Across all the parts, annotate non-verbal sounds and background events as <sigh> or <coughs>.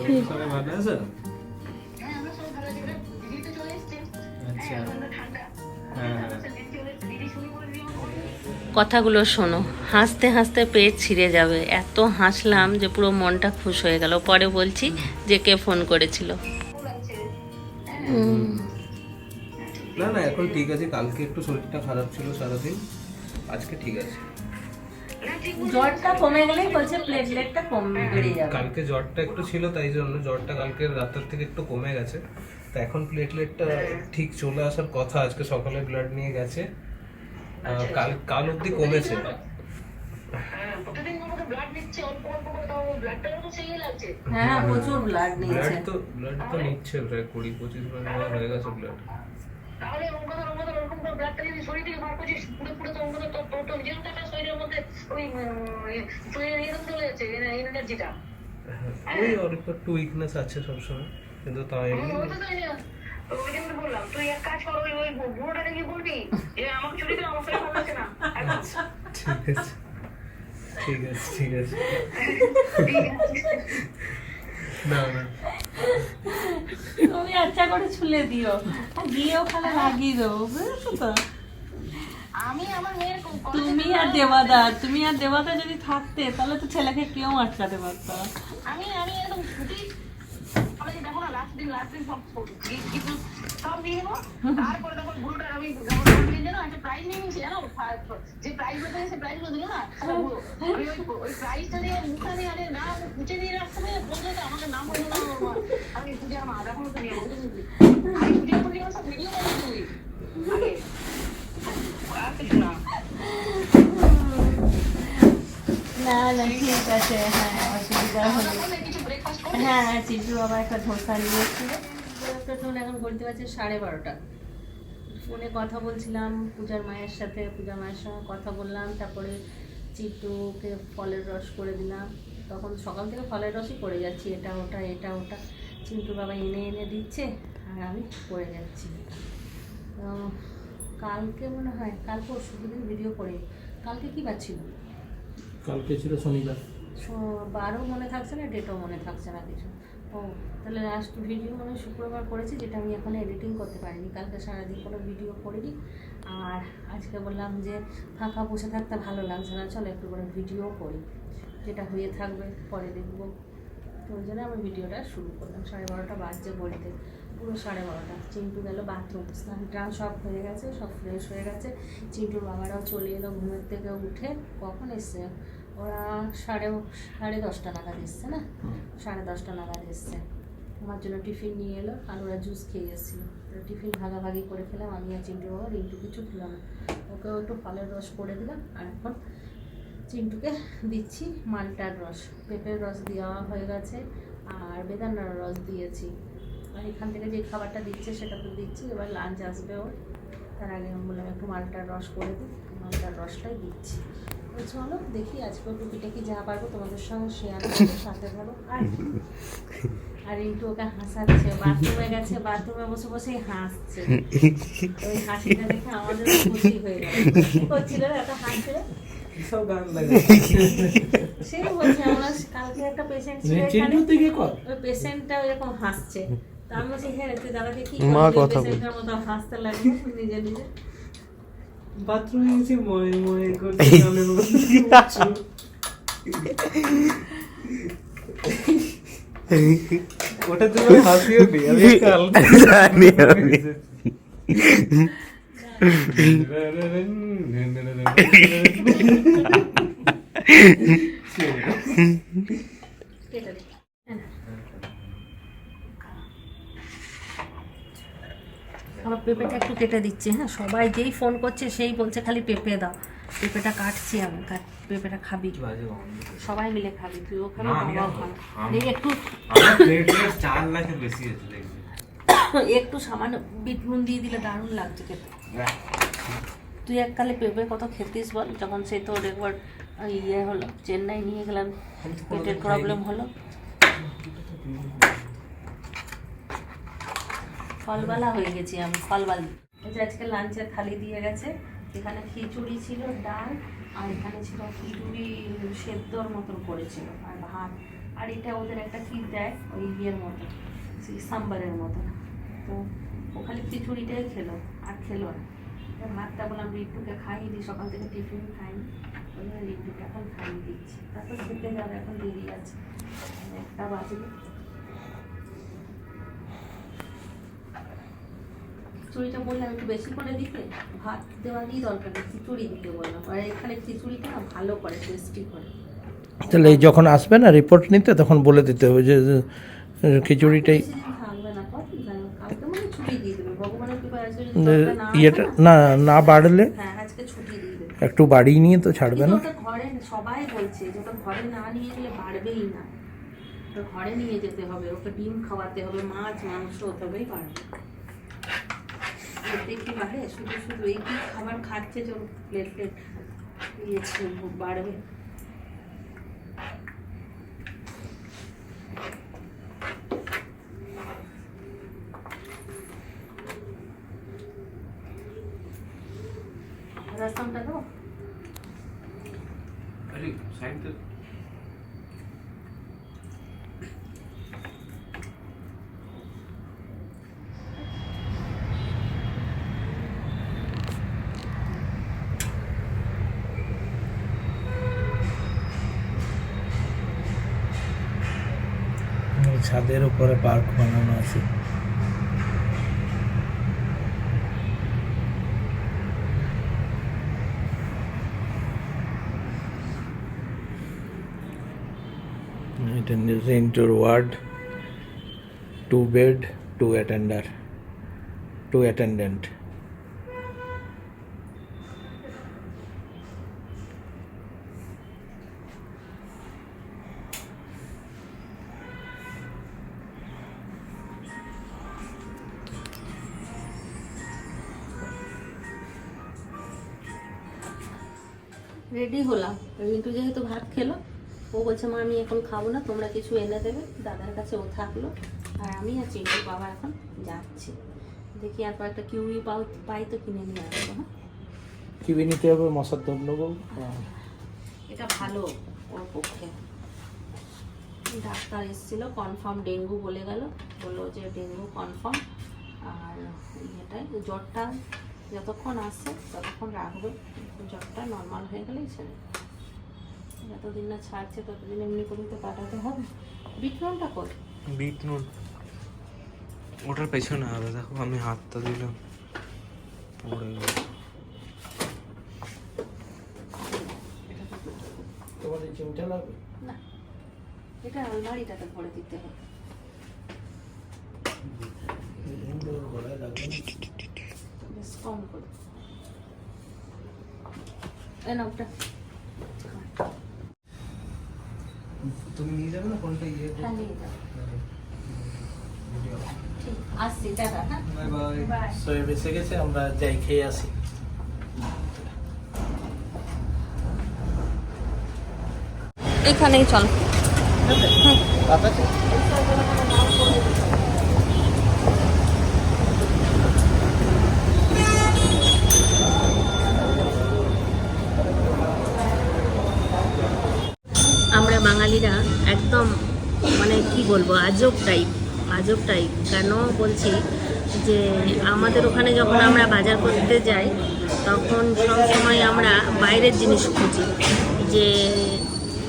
ভালো আছে হ্যাঁ আচ্ছা হ্যাঁ হ্যাঁ কথাগুলো শোনো। হাসতে হাসতে পেট ছিঁড়ে যাবে। এত হাসলাম যে পুরো মনটা খুশ হয়ে গেল। পরে বলছি যে কে ফোন করেছিল। না না এখন ঠিক আছে। কালকে একটু শরীরটা খারাপ ছিল সারাদিন। আজকে ঠিক আছে। জ্বরটা কমে গেলেই বলছে প্লেটলেটটা কম বেড়ে যাবে। কালকে জ্বরটা একটু ছিল তাই জন্য জ্বরটা কালকে রাতের থেকে একটু কমে গেছে। তো এখন প্লেটলেটটা ঠিক চলে আসার কথা আজকে সকালে ব্লাড নিয়ে গেছে। কাল কাল অবধি কমেছে। হ্যাঁ ব্লাড নিচ্ছে অল্প অল্প করে তাও ব্লাডটা তো হ্যাঁ ব্লাড ব্লাড তো নিচ্ছে প্রায় কুড়ি পঁচিশ বার হয়ে গেছে ব্লাড তাহলে ব্লাডটা যদি শরীর থেকে বার করছিস পুরো পুরো তো ওর তোর তোর তোর যেহেতু শরীরের মধ্যে ওই শরীরের এরকম চলে যাচ্ছে এনার্জিটা ওই অল্প একটু উইকনেস আছে সবসময় কিন্তু তাও এমনি ওই তো ওই জন্য বললাম তুই এক কাজ কর ওই ওই বুড়োটাকে গিয়ে বলবি যে আমাকে ছুটি আমার শরীর ভালো লাগছে না। ঠিক আছে। ঠিক আছে ঠিক আছে। <laughs> না না। তুমি আচ্ছা করে ছুলে দিও। আর দিয়ে ওখানে লাগিয়ে দেবো বুঝেছ তো? আমি আমার মেয়ের তুমি আর দেবাদা তুমি আর দেবাদা যদি থাকতে তাহলে তো ছেলেকে কেউ আটকাতে পারতো। আমি আমি একদম ছুটি দেখো না লাস্ট দিন লাস্ট দিন সব গিফট গিফট সব দিয়ে দেবো তারপরে তখন বুড়োটা আমি যখন একটা প্রাইজ নিয়ে নিয়েছি জানো? যে প্রাইজগুলো সে প্রাইজগুলো দিল না? আমি ওই ওই প্রাইজটা দিয়ে মুখে দিয়ে আরে না পুঁচে দিয়ে রাখতে হবে বললে তো আমাকে নাম বলল না আমি পুজো আমার আধা ঘণ্টা নিয়ে আমি পুজো করে দিয়ে সব ভিডিও করে তুই আগে না। না না ঠিক আছে হ্যাঁ অসুবিধা হলো। হ্যাঁ হ্যাঁ চিজু বাবা একটা ধোসা নিয়েছিল। তখন এখন ঘুরতে পারছে সাড়ে বারোটা। ফোনে কথা বলছিলাম পূজার মায়ের সাথে পূজার মায়ের সঙ্গে কথা বললাম, তারপরে চিটুকে ফলের রস করে দিলাম। তখন সকাল থেকে ফলের রসই করে যাচ্ছি, এটা ওটা এটা ওটা। চিন্টু বাবা এনে এনে দিচ্ছে, আর আমি করে যাচ্ছি। তো কালকে মনে হয়, কাল পরশু দুদিন ভিডিও করে কালকে কী পাচ্ছিল কালকে ছিল শনিবার। বারও মনে থাকছে না ডেটও মনে থাকছে না কিছু। ও তাহলে লাস্ট ভিডিও মনে শুক্রবার করেছি, যেটা আমি এখন এডিটিং করতে পারিনি। কালকে সারাদিন কোনো ভিডিও করিনি। আর আজকে বললাম যে ফাঁকা বসে থাকতে ভালো লাগছে না, চলো একটু করে ভিডিও করি। যেটা হয়ে থাকবে, পরে দেখব। তো ওই জন্য আমি ভিডিওটা শুরু করলাম। সাড়ে বারোটা বাজছে বলতে। পুরো সাড়ে বারোটা। চিন্টু গেল বাথরুম স্নান টান সব হয়ে গেছে, সব ফ্রেশ হয়ে গেছে। চিন্টুর বাবারাও চলে এলো ঘুমের থেকে উঠে। কখন এসছে? ওরা সাড়ে সাড়ে দশটা নাগাদ এসছে না? সাড়ে দশটা নাগাদ এসছে। আমার জন্য টিফিন নিয়ে এলো আর ওরা জুস খেয়ে এসেছিল। টিফিন ভাগাভাগি করে খেলাম, আমি আর চিন্টু বাবা রিন্টু কিছু খেলাম না। ওকেও একটু ফলের রস করে দিলাম আর এখন চিন্টুকে দিচ্ছি মালটার রস। পেঁপের রস দেওয়া হয়ে গেছে আর বেদানার রস দিয়েছি। আর এখান থেকে যে খাবারটা দিচ্ছে সেটা তো দিচ্ছি, এবার লাঞ্চ আসবে ওর। তার আগে আমি বললাম একটু মালটার রস করে দিই মালটার রসটাই দিচ্ছি। তো চলো দেখি আজকে টুকিটাকি যা পারব তোমাদের সঙ্গে শেয়ার করব <laughs> সাথে ধরো আর আর একটু ওকে হাসাচ্ছে বাথরুমে গেছে বাথরুমে বসে বসেই হাসছে। ওই হাসিটা দেখে আমাদের খুশি হয়ে গেল। কি করছিল রে? এত হাসছে? রে? সব গান লাগে। সেই বলছে আমরা কালকে একটা পেশেন্ট ছিল এখানে। ওই পেশেন্টটা এরকম হাসছে। মা কথা বল। হাসতে লাগল নিজে নিজে বাথরুমে গেছি ময়ে ময়ে করছি গানের মধ্যে হাসিও নেই আমি <laughs> জানি আমি হ্যাঁ। আমার পেঁপেটা একটু কেটে দিচ্ছে হ্যাঁ? সবাই যেই ফোন করছে সেই বলছে খালি পেঁপে দাও। পেঁপেটা কাটছি আমি কাট পেঁপেটা খাবি। সবাই মিলে খাবি তুইও খাবি। বাবাও খাব। একটু চার লাখের বেশি <coughs> একটু সামান্য বিট নুন দিয়ে দিলে দারুণ লাগছে খেতে। তুই এককালে পেঁপে কত খেতিস বল যখন সে তোর একবার ইয়ে হলো চেন্নাই নিয়ে গেলাম পেটের প্রবলেম হলো। ফলবালা হয়ে গেছি আমি ফলবালি এই যে আজকে লাঞ্চের থালি দিয়ে গেছে, এখানে খিচুড়ি ছিল, ডাল, আর এখানে ছিল খিচুড়ি সেদ্ধর মতন করেছিল, আর ভাত। আর এটা ওদের একটা কি দেয়, ওই ইয়ের মতো সাম্বারের মতো তো ও খালি খিচুড়িটাই খেলো, আর খেলো না। ভাতটা বললাম, রিট্টুকে খাইয়ে দিই, সকাল থেকে টিফিন খাইনি। ওই এখন খাইয়ে দিচ্ছি। তারপর খেতে যাবে এখন দেরি আছে। একটা বাজবে। খিচুড়িটা বললাম একটু বেশি করে দিতে? ভাত দেওয়া দিয়ে দরকার নেই খিচুড়ি দিতে বললাম। আর এখানে খিচুড়িটা ভালো করে টেস্টি করে। তাহলে যখন আসবে না রিপোর্ট নিতে তখন বলে দিতে হবে যে খিচুড়িটাই মানে ইয়েটা না, না বাড়লে হ্যাঁ একটু বাড়িয়ে নিয়ে তো ছাড়বে না। ঘরে সবাই বলছে যে ওটা ঘরে না নিয়ে গেলে বাড়বেই না। ওটা ঘরে নিয়ে যেতে হবে ওকে ডিম খাওয়াতে হবে মাছ মাংস তবেই বাড়বে। এতে কি বাড়ে শুধু শুধু এই কি খাবার খাচ্ছে যে প্লেট প্লেট ইয়েছে বাড়বে। রসমটা দেবো अरे ছাদের উপরে পার্ক বানানো আছে। এটা রেন্টোর ward to bed to attender to attendant ready হলাম। রিন্টু যেহেতু ভাত খেলো ও বলছে মা আমি এখন খাব না তোমরা কিছু এনে দেবে। দাদার কাছে ও থাকল। আর আমি আর চিন্টুর বাবা এখন যাচ্ছি। দেখি আর কয়েকটা কিউই পাও পাই তো কিনে নিয়ে আসব হ্যাঁ? কিবি নিতে হবে মশার দম নেব। এটা ভালো ওর পক্ষে। ডাক্তার এসেছিল কনফার্ম ডেঙ্গু বলে গেল। বলল যে ডেঙ্গু কনফার্ম আর ইয়েটাই জ্বরটা যতক্ষণ আসছে ততক্ষণ রাখবে। জ্বরটা নর্মাল হয়ে গেলেই ছেড়ে যতদিন না ছাড়ছে ততদিন এমনি করে তো কাটাতে হবে। বিটনুনটা কর। বিট নুন। ওটার পেছনে হবে দেখো আমি হাতটা দিলাম। পড়ে গেল। তোমার এই চিমটা লাগবে? না এটা আলমারিটাতে ভরে দিতে হবে গলায় লাগবে না। বেশ কম করে। তুমি নিয়ে যাবে না কোনটা ইয়ে হ্যাঁ নিয়ে যাও আসছি টাটা হ্যাঁ। Bye bye. সোয়েব গেছে আমরা যাই খেয়ে আসি। এখানেই চল। বাঙালিরা একদম মানে কি বলব, আজব টাইপ আজব টাইপ কেন বলছি যে, আমাদের ওখানে যখন আমরা বাজার করতে যাই, তখন সব সময় আমরা বাইরের জিনিস খুঁজি। যে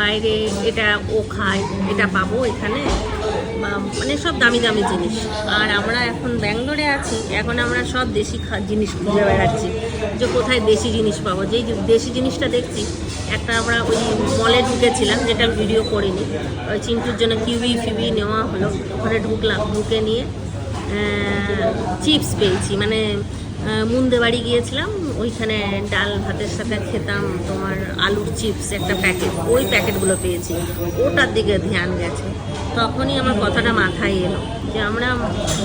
বাইরে এটা ও খায়, এটা পাবো এখানে, বা মানে সব দামি দামি জিনিস। আর আমরা এখন ব্যাঙ্গালোরে আছি, এখন আমরা সব দেশি জিনিস খুঁজে বেড়াচ্ছি। যে কোথায় দেশি জিনিস পাবো, যেই দেশি জিনিসটা দেখছি একটা আমরা ওই মলে ঢুকেছিলাম, যেটা ভিডিও করিনি। ওই চিন্টুর জন্য কিউই ফিবি নেওয়া হলো। ওখানে ঢুকলাম, ঢুকে নিয়ে চিপস পেয়েছি। মানে মুন্দে বাড়ি গিয়েছিলাম, ওইখানে ডাল ভাতের সাথে খেতাম, তোমার আলুর চিপস একটা প্যাকেট ওই প্যাকেটগুলো পেয়েছি। ওটার দিকে ধ্যান গেছে। তখনই আমার কথাটা মাথায় এলো যে আমরা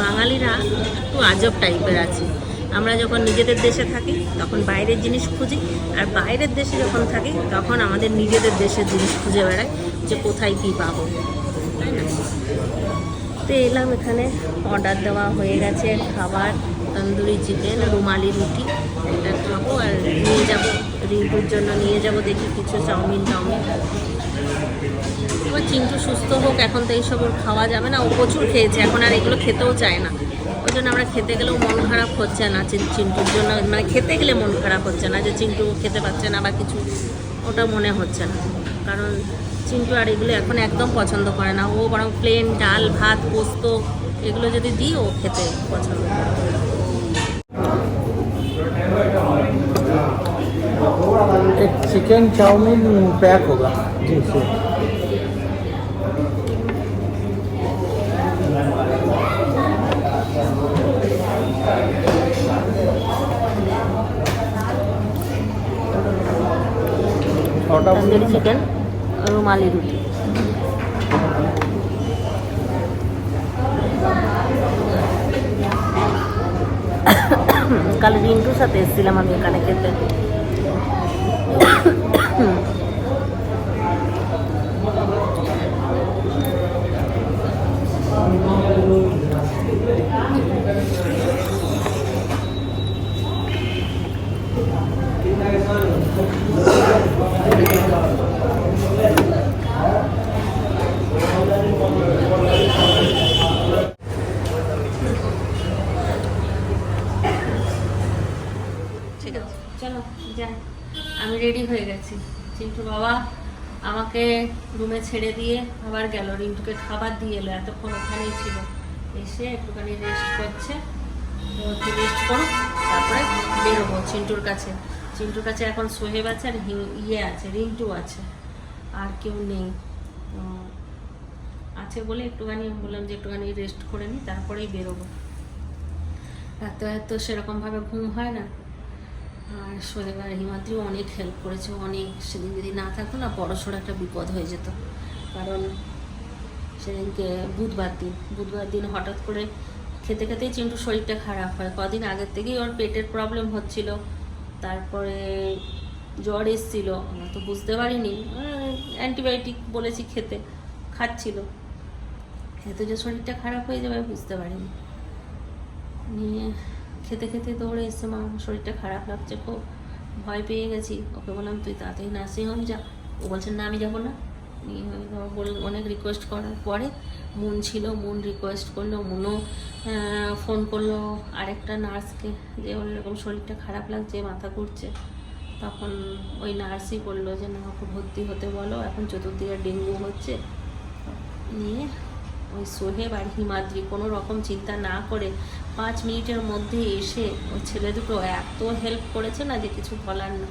বাঙালিরা একটু আজব টাইপের আছি। আমরা যখন নিজেদের দেশে থাকি, তখন বাইরের জিনিস খুঁজি, আর বাইরের দেশে যখন থাকি, তখন আমাদের নিজেদের দেশের জিনিস খুঁজে বেড়াই যে কোথায় কী পাবো। তাই না? তো এলাম এখানে অর্ডার দেওয়া হয়ে গেছে, খাবার, তন্দুরি চিকেন রুমালি রুটি, এটা খাব আর নিয়ে যাব। রিঙ্কুর জন্য নিয়ে যাব, দেখি কিছু চাউমিন টাউমিন। চিন্টু সুস্থ হোক, এখন তো এইসব ওর খাওয়া যাবে না, ও প্রচুর খেয়েছে, এখন আর এগুলো খেতেও চায় না। জন্য আমরা খেতে গেলেও মন খারাপ হচ্ছে না চিন্টুর জন্য। মানে খেতে গেলে মন খারাপ হচ্ছে না যে চিন্টু খেতে পারছে না বা কিছু, ওটা মনে হচ্ছে না। কারণ চিন্টু আর এগুলো এখন একদম পছন্দ করে না। ও বরং প্লেন ডাল, ভাত, পোস্ত এগুলো যদি দিই, ও খেতে পছন্দ করে। চিকেন চাউমিন প্যাক হোক জি তন্দুরি চিকেন রুমালি রুটি। কাল রিন্টুর সাথে এসেছিলাম আমি এখানে খেতে ঠিক আছে চলো যাই আমি রেডি হয়ে গেছি। চিন্টু বাবা আমাকে রুমে ছেড়ে দিয়ে আবার গেল। রিন্টুকে খাবার দিয়ে এলো। এতক্ষণ ওখানেই ছিল। এসে একটুখানি রেস্ট করছে। তো একটু রেস্ট করো, তারপরে বেরোবো চিন্টুর কাছে। চিন্টুর কাছে এখন সোহেব আছে আর ইয়ে আছে, রিন্টু আছে। আর কেউ নেই। আছে বলে একটুখানি বললাম যে একটুখানি রেস্ট করে নিই তারপরেই বেরোবো। রাতে হয়তো সেরকমভাবে ঘুম হয় না। আর সোহেবার হিমাদ্রিও অনেক হেল্প করেছে, অনেক। সেদিন যদি না থাকতো না বড়সড় একটা বিপদ হয়ে যেত। কারণ সেদিনকে বুধবার দিন বুধবার দিন হঠাৎ করে খেতে খেতেই চিন্টুর শরীরটা খারাপ হয়। কদিন আগের থেকেই ওর পেটের প্রবলেম হচ্ছিল, তারপরে জ্বর এসছিল, আমরা তো বুঝতে পারিনি। অ্যান্টিবায়োটিক বলেছি খেতে, খাচ্ছিল। খেতে যে শরীরটা খারাপ হয়ে যাবে, বুঝতে পারিনি। নিয়ে খেতে খেতে দৌড়ে এসছে মা শরীরটা খারাপ লাগছে খুব। ভয় পেয়ে গেছি। ওকে বললাম, তুই তাড়াতাড়ি নার্সিং হোম যা। ও বলছে, না, আমি যাব না। বল, অনেক রিকোয়েস্ট করার পরে মুন ছিল, মুন রিকোয়েস্ট করল, মুনও ফোন করল। আরেকটা নার্সকে যে ওর এরকম শরীরটা খারাপ লাগছে, মাথা ঘুরছে। তখন ওই নার্সই বলল যে, না, ওকে ভর্তি হতে বলো। এখন চতুর্দিকে ডেঙ্গু হচ্ছে। নিয়ে ওই সোহেব আর হিমাদ্রি কোনো রকম চিন্তা না করে পাঁচ মিনিটের মধ্যে এসে ওই ছেলে দুটো এত হেল্প করেছে না যে কিছু বলার না।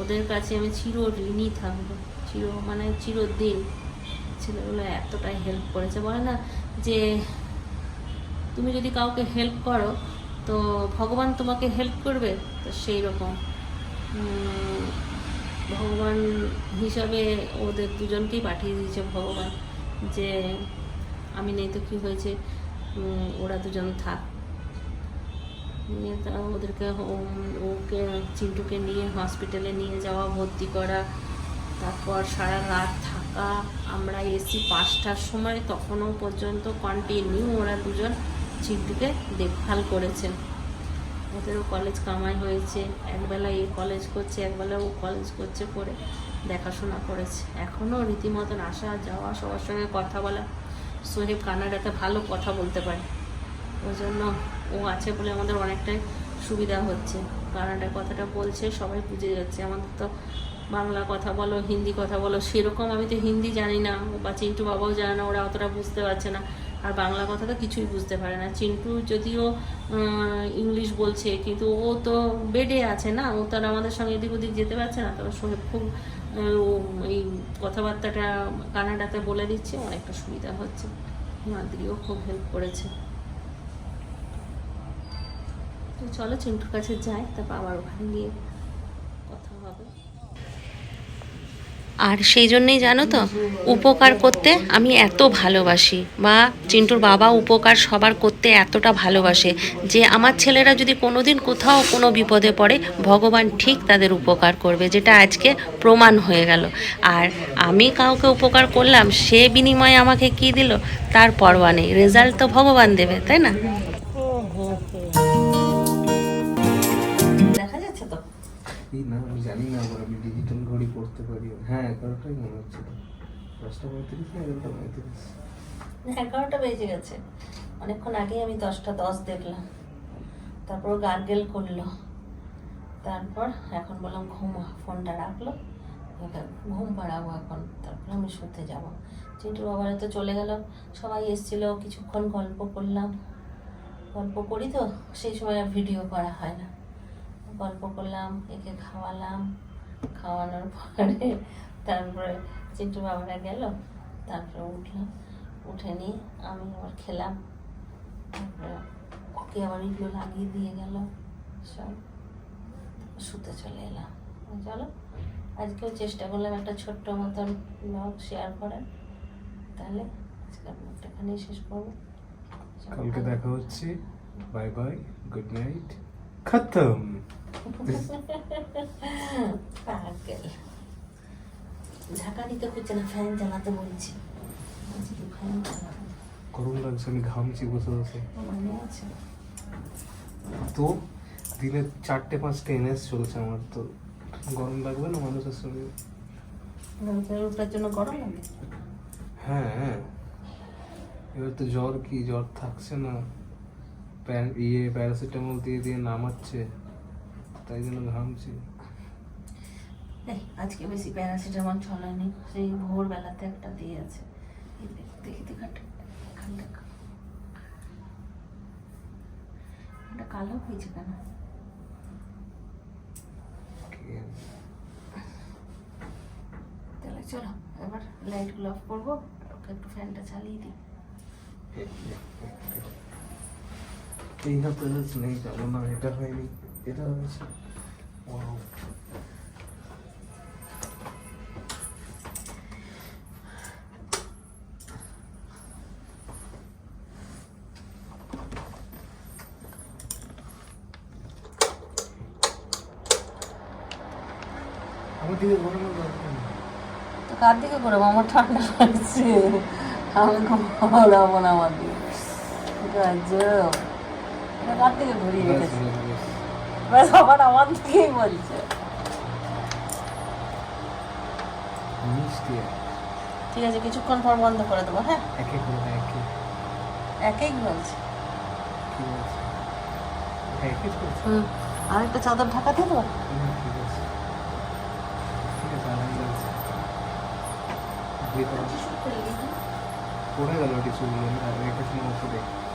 ওদের কাছে আমি চির ঋণই থাকব, চির মানে চিরদিন। ছেলেগুলো এতটাই হেল্প করেছে। বলে না যে তুমি যদি কাউকে হেল্প করো, তো ভগবান তোমাকে হেল্প করবে? তো সেই রকম। ভগবান হিসাবে ওদের দুজনকেই পাঠিয়ে দিয়েছে ভগবান যে আমি নেই তো কী হয়েছে? ওরা দুজন থাক। নিয়ে ওদেরকে ওকে, চিন্টুকে নিয়ে হসপিটালে নিয়ে যাওয়া, ভর্তি করা। তারপর সারা রাত থাকা। আমরা এসি পাঁচটার সময় তখনও পর্যন্ত কন্টিনিউ ওরা দুজন চিন্টুকে দেখভাল করেছে। ওদেরও কলেজ কামাই হয়েছে। একবেলা এ কলেজ করছে, একবেলা ও কলেজ করছে করে দেখাশোনা করেছে। এখনও রীতিমতন আসা যাওয়া সবার সঙ্গে কথা বলা। সোহেব কানাডাতে ভালো কথা বলতে পারে। ওই জন্য ও আছে বলে আমাদের অনেকটাই সুবিধা হচ্ছে। কানাডা কথাটা বলছে, সবাই বুঝে যাচ্ছে। আমাদের তো বাংলা কথা বলো, হিন্দি কথা বলো, সেরকম আমি তো হিন্দি জানি না। বা চিন্টু বাবাও জানে না, ওরা অতটা বুঝতে পারছে না। আর বাংলা কথা তো কিছুই বুঝতে পারে না। চিন্টু যদিও ইংলিশ বলছে, কিন্তু ও তো বেডে আছে না। ও তো আর আমাদের সঙ্গে এদিক ওদিক যেতে পারছে না। তবে সঙ্গে খুব এই কথাবার্তাটা কানাডাতে বলে দিচ্ছে, অনেকটা সুবিধা হচ্ছে। মাদ্রিও খুব হেল্প করেছে। তো চলো চিন্টুর কাছে যাই, তারপর আবার ওখানে গিয়ে কথা হবে আর সেই জন্যেই জানো তো, উপকার করতে আমি এত ভালোবাসি। বা চিন্টুর বাবা উপকার সবার করতে এতটা ভালোবাসে যে আমার ছেলেরা যদি কোনোদিন কোথাও কোনো বিপদে পড়ে, ভগবান ঠিক তাদের উপকার করবে, যেটা আজকে প্রমাণ হয়ে গেল। আর আমি কাউকে উপকার করলাম, সে বিনিময়ে আমাকে কি দিল? তার পরোয়া নেই। রেজাল্ট তো ভগবান দেবে, তাই না? দশটা পঁয়ত্রিশ না এগারোটা পঁয়ত্রিশ এগারোটা বেজে গেছে। অনেকক্ষণ আগেই আমি দশটা দশ দেখলাম। তারপর গার্গেল করল। তারপর এখন বললাম, ঘুমা ফোনটা রাখল। ঘুম পাড়াবো এখন। তারপর আমি শুতে যাব। চিন্টু বাবারা তো চলে গেল। সবাই এসেছিল, কিছুক্ষণ গল্প করলাম। গল্প করি তো, সেই সময় আর ভিডিও করা হয় না। গল্প করলাম, একে খাওয়ালাম। খাওয়ানোর পরে তারপরে চিন্টু বাবারা গেল তারপরে উঠলাম উঠে নিয়ে আমি আবার খেলাম। তারপরে ওকে আবার এগুলো লাগিয়ে দিয়ে গেল। সব শুতে চলে এলাম। চলো আজকেও চেষ্টা করলাম একটা ছোট্ট মতন ব্লগ শেয়ার করার। তাহলে আজকের ব্লগটা এখানেই শেষ করব। কালকে দেখা হচ্ছে। বাই বাই গুড নাইট খতম পাগল। ঝাঁকা দিতে হচ্ছে না ফ্যান চালাতে বলছি। গরম লাগছে আমি ঘামছি বসে বসে। তো দিনে চারটে পাঁচটা এনএস চলছে আমার তো গরম লাগবে না মানুষের সঙ্গে রোদটার জন্য গরম লাগে হ্যাঁ হ্যাঁ। এবার তো জ্বর কি জ্বর থাকছে না। ইয়ে প্যারাসিটামল দিয়ে দিয়ে নামাচ্ছে। তাই জন্য ঘামছি। আজকে বেশি প্যারাসিটামল চলেনি সেই ভোরবেলাতে একটা দিয়ে আছে দেখ, দেখ এটা কালো হয়েছে কেন? তাহলে চলো এবার লাইটগুলো অফ করব একটু ফ্যানটা চালিয়ে দিই। এই হাতে নেই যাব না এটা হয়নি এটা হয়েছে। তো কার দিকে করব আমার ঠান্ডা লাগছে। আমি ঘোরাবো না আমার দিকে। কার দিকে ঘুরিয়ে রেখেছে? ব্যাস, আবার আমার দিকেই বলছে। ঠিক আছে কিছুক্ষণ পর বন্ধ করে দেবো হ্যাঁ? একে একে। একেই বলছে। কি বলছে? একে চলছে হুম। আর একটা চাদর ঢাকা দিয়ে দেবো? হুম, ঠিক আছে ঠিক